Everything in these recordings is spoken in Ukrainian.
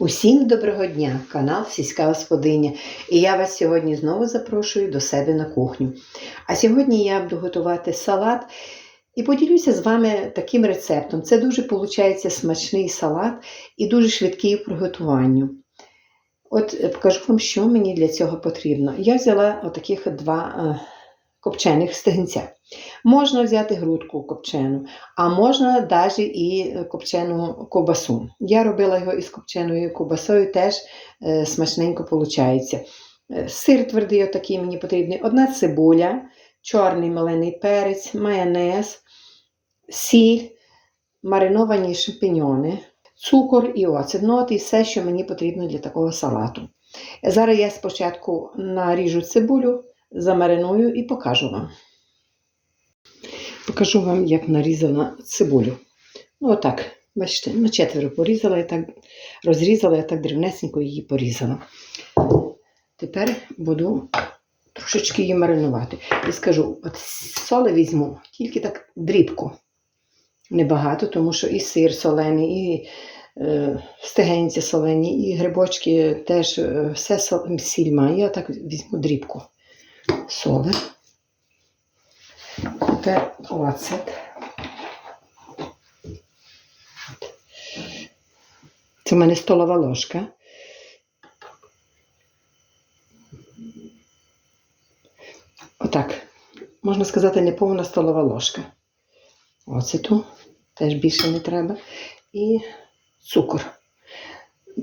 Усім доброго дня, канал Сільська Господиня. І я вас сьогодні знову запрошую до себе на кухню. А сьогодні я буду готувати салат і поділюся з вами таким рецептом. Це дуже виходить смачний салат і дуже швидкий у приготуванню. От е, покажу вам, що мені для цього потрібно. Я взяла отаких два е, копчених стегнця. Можна взяти грудку копчену, а можна навіть і копчену ковбасу. Я робила його із копченою ковбасою, теж е, смачненько виходить. Сир твердий, отакий мені потрібний. Одна цибуля, чорний малений перець, майонез, сіль, мариновані шампіньони, цукор і оцет. Ну, і все, що мені потрібно для такого салату. Зараз я спочатку наріжу цибулю, замариную і покажу вам. Покажу вам, як нарізала цибулю. Ну, отак, бачите, на четверо порізала, я так розрізала, я так дрібнесенько її порізала. Тепер буду трошечки її маринувати. І скажу, от соли візьму, тільки так дрібку. Небагато, тому що і сир солений, і е, стегенці солені, і грибочки теж е, все сіль має. Я так візьму дрібку соли. Тепер оцет. Це в мене столова ложка. Отак. Можна сказати, не повна столова ложка. Оцету. Теж більше не треба. І цукор.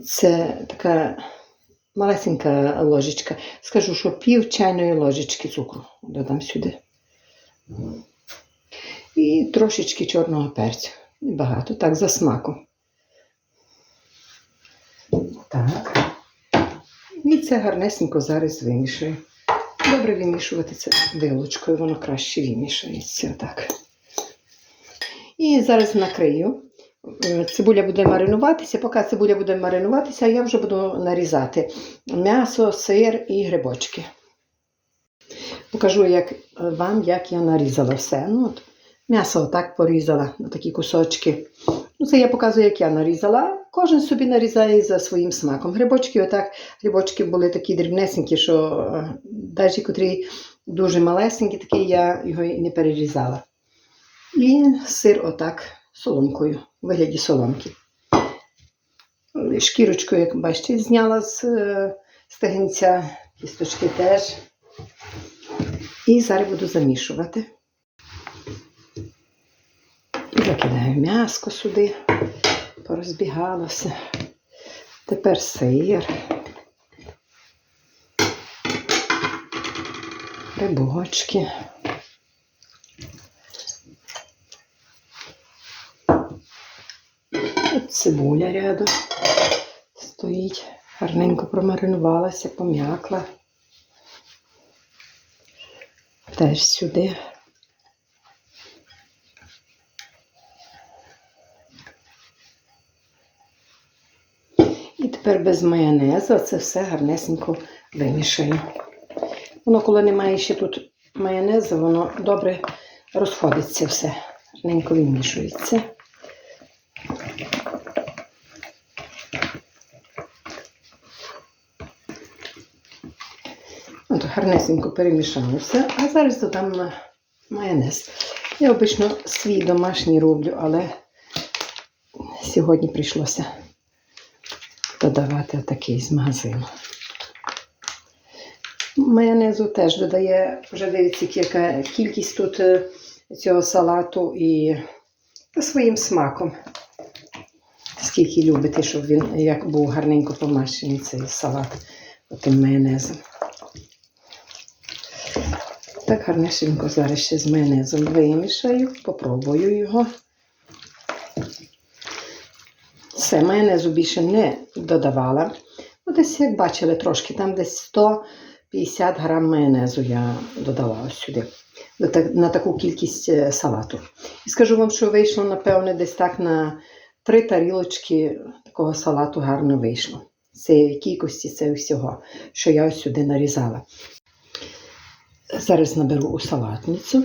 Це така малесенька ложечка. Скажу, що пів чайної ложечки цукру додам сюди. І трошечки чорного перцю. Небагато, так, за смаком. Так. І це гарнесенько зараз вимішую. Добре вимішувати це вилочкою, воно краще вимішується. Так. І зараз накрию. Цибуля буде маринуватися. Поки цибуля буде маринуватися, я вже буду нарізати м'ясо, сир і грибочки. Покажу як, вам, як я нарізала все. Ну, от, м'ясо отак порізала на такі кусочки. Ну, це я показую, як я нарізала. Кожен собі нарізає за своїм смаком. Грибочки, отак, грибочки були такі дрібнесенькі, що е, навіть котрі дуже малесенькі, такі я його і не перерізала. І сир отак соломкою, у вигляді соломки. Шкірочку, як бачите, зняла з е, стегенця, кісточки теж. І зараз буду замішувати. М'яско сюди, порозбігалося. Тепер сир. Рибочки. От цибуля рядом стоїть. Гарненько промаринувалася, пом'якла. Теж сюди. І тепер без майонезу це все гарнесенько вимішаю. Воно, коли немає ще тут майонезу, воно добре розходиться все, гарненько вимішується. От гарнесенько перемішалося, а зараз додам майонез. Я обично свій домашній роблю, але сьогодні прийшлося додавати такий з магазину. Майонезу теж додає, вже дивіться, яка кількість тут е, цього салату і своїм смаком. Скільки любите, щоб він як був гарненько помащений цей салат тим майонезом. Так гарнесенько зараз ще з майонезом вимішаю, попробую його. Все, майонезу більше не додавала. Ну, десь, як бачили, трошки, там десь 150 грам майонезу я додала ось сюди. на таку кількість е, салату. І скажу вам, що вийшло, напевне, десь так на три тарілочки такого салату гарно вийшло. Цієї кількості це всього, що я ось сюди нарізала. Зараз наберу у салатницю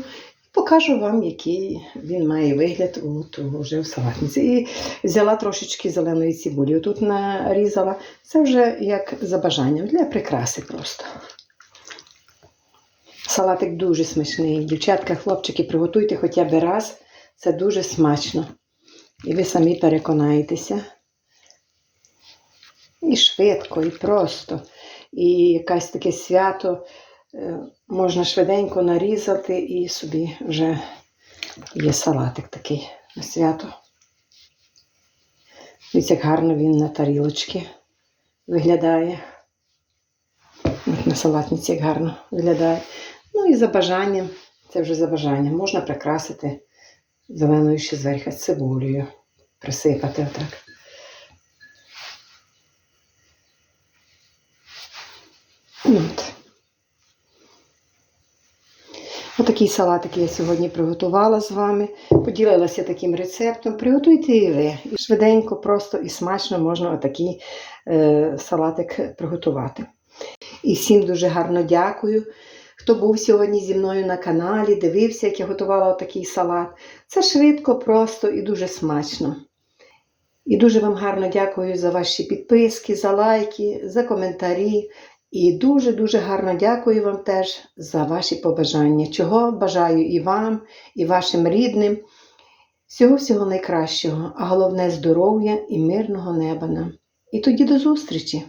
Покажу вам, який він має вигляд от, вже в салатниці. І взяла трошечки зеленої цибулі. Тут нарізала. Це вже як за бажанням, для прикраси просто. Салатик дуже смачний. Дівчатка, хлопчики, приготуйте хоча б раз. Це дуже смачно. І ви самі переконаєтеся. І швидко, і просто. І якесь таке свято можна швиденько нарізати і собі вже є салатик такий на свято. Дивіться, як гарно він на тарілочці виглядає. На салатниці як гарно виглядає. Ну і за бажанням, це вже за бажанням, можна прикрасити зеленою ще зверху цибулею, присипати отак. От. Отакий салатик я сьогодні приготувала з вами. Поділилася таким рецептом. Приготуйте і ви. І швиденько, просто і смачно можна отакий е, салатик приготувати. І всім дуже гарно дякую. Хто був сьогодні зі мною на каналі, дивився, як я готувала такий салат. Це швидко, просто і дуже смачно. І дуже вам гарно дякую за ваші підписки, за лайки, за коментарі. І дуже-дуже гарно дякую вам теж за ваші побажання, чого бажаю і вам, і вашим рідним. Всього-всього найкращого, а головне здоров'я і мирного неба нам. І тоді до зустрічі!